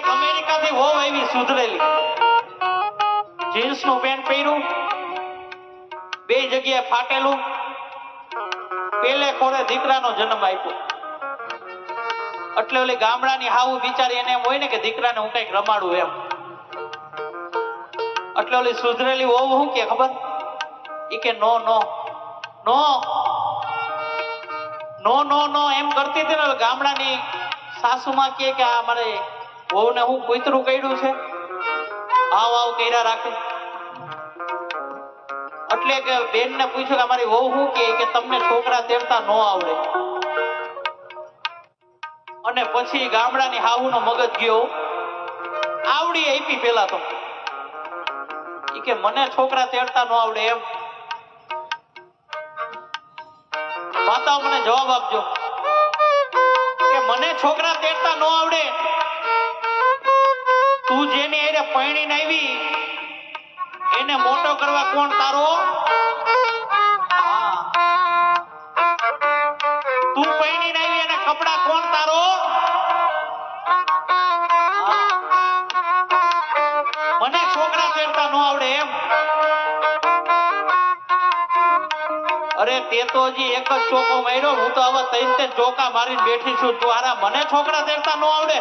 એક અમેરિકાથી હોવ આવી સુધરેલી. જીન્સનું પેન્ટ પહેર્યું. બે જગ્યાએ ફાટેલું. પેલે ખોરે દીકરાનો જન્મ આપ્યો. એટલે ઓલી ગામડાની હાવ બિચારી એને એમ હોય ને કે દીકરાને હું કંઈક રમાડું એમ. એટલે ઓલી સુધરેલી હોવ હું કે ખબર? એ કે નો નો. નો. નો નો નો એમ કરતી હતી ને ગામડાની સાસુમાં કહે કે આ મારે વહુને હું કૂતરું કર્યું છે? આવ આવ, કર્યા રાખે. એટલે કે બેન ને પૂછ્યું કે અમારી વહુ શું કે તમને છોકરા તેડતા ન આવડે. અને પછી ગામડાની હાહુનો મગજ ગયો. આવડી આપી પેલા તો. કે મને છોકરા તેડતા નો આવડે એમ. માતા મને જવાબ આપજો. કે મને છોકરા તેડતા ન આવડે. જેની હારે પરણીને આવી, એને મોટો કરવા કોણ તારો. તું પરણીને આવી એને કપડા કોણ તારો? મને છોકરા તેડતા નો આવડે એમ. અરે તે તો હજી એક જ ચોકો માર્યો હું તો આવા ત્રણ ચોકા મારીને બેઠી છું. તું મને છોકરા તેડતા નો આવડે?